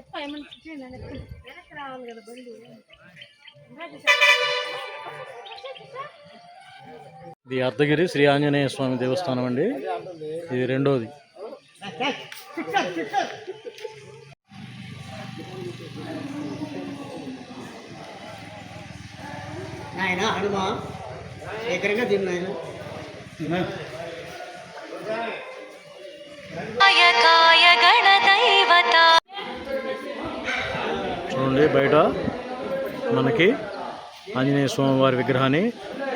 ఎప్ప ఏమన్నా చూడండి వెనక్కి రావాలి కదా బండి. ఇది అర్ధగిరి శ్రీ ఆంజనేయ స్వామి దేవస్థానం అండి. ఇది రెండోది. నాయన హనుమా శేఖరంగా తిను చూడండి బయట మనకి ఆంజనేయ స్వామివారి విగ్రహాన్ని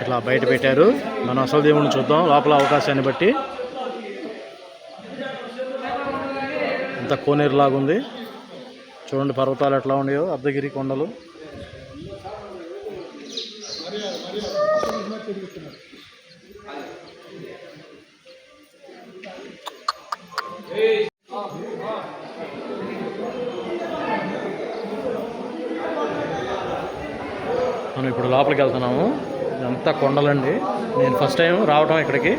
ఇట్లా బయట పెట్టారు. మనం అసలు దేవుడిని చూద్దాం లోపల అవకాశాన్ని బట్టి. ఇంత కోనేరు ఉంది. చూడండి పర్వతాలు ఎట్లా ఉన్నాయో అర్ధగిరి కొండలు. మనం ఇప్పుడు లోపలికి వెళ్తున్నాము. ఇదంతా కొండలండి. నేను ఫస్ట్ టైం రావటం ఇక్కడికి.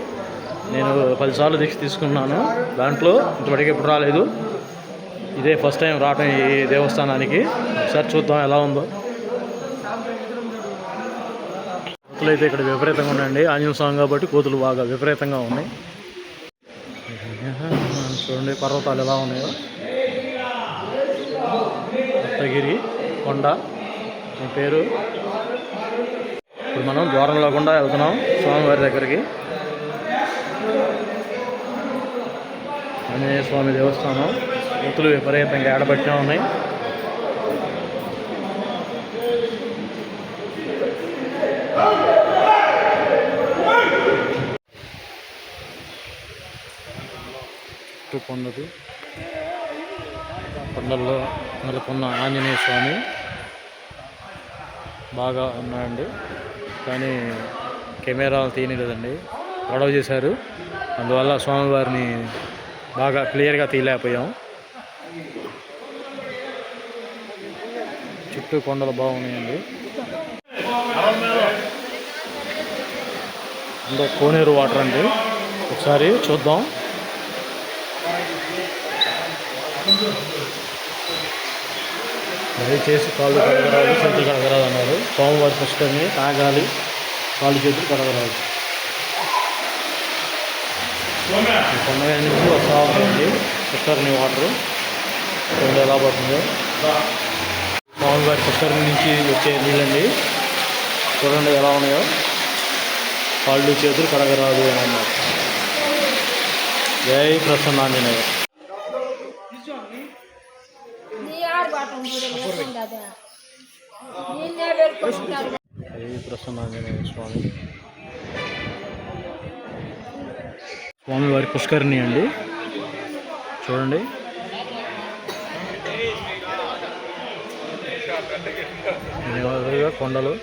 నేను పదిసార్లు దీక్ష తీసుకున్నాను. దాంట్లో ఇంతవరకు ఎప్పుడు రాలేదు. ఇదే ఫస్ట్ టైం రావటం ఈ దేవస్థానానికి. ఒకసారి చూద్దాం ఎలా ఉందో. కోతులు అయితే ఇక్కడ విపరీతంగా ఉన్నాయండి. ఆంజనేయ స్వామి కాబట్టి కోతులు బాగా విపరీతంగా ఉన్నాయి. చూడండి పర్వతాలు ఎలా ఉన్నాయో. కొత్తగిరి కొండ. మీ పేరు? ఇప్పుడు మనం ద్వారంలో లేకుండా వెళ్తున్నాం స్వామివారి దగ్గరికి. ఆంజనేయ స్వామి దేవస్థానం. ఎత్తులు విపరీతంగా ఏడబట్టినా ఉన్నాయి. చుట్టూ కొండలు. కొండల్లో నెలకొన్న ఆంజనేయ స్వామి. బాగా ఉన్నాయండి. కానీ కెమెరా తీయలేదండి గొడవ చేశారు. అందువల్ల స్వామివారిని బాగా క్లియర్గా తీయలేకపోయాం. చుట్టూ కొండలు బాగున్నాయండి. అంటే కోనేరు వాటర్ అండి. ఒకసారి చూద్దాం. దయచేసి కాళ్ళు కడగరాదు చేతులు కడగరాదు అన్నారు. సోమవారి పుష్కరిని తాగాలి. కాళ్ళు చేతులు కడగరాదు. కొండగా నుంచి వస్తూ ఉంటుంది పుష్కరిణి వాటర్. రెండు ఎలా పడుతుందో. స్వామివారి పుష్కరిణి నుంచి వచ్చే నీళ్ళండి చూడండి ఎలా ఉన్నాయో. కాళ్ళు చేతులు కడగరాదు అని అన్నారు. జై ప్రసన్నాంజనేయ. ప్రసన్నాంజనేయ స్వామి స్వామివారి పుష్కరిణి అండి. చూడండి. ఎదురుగా కొండలు.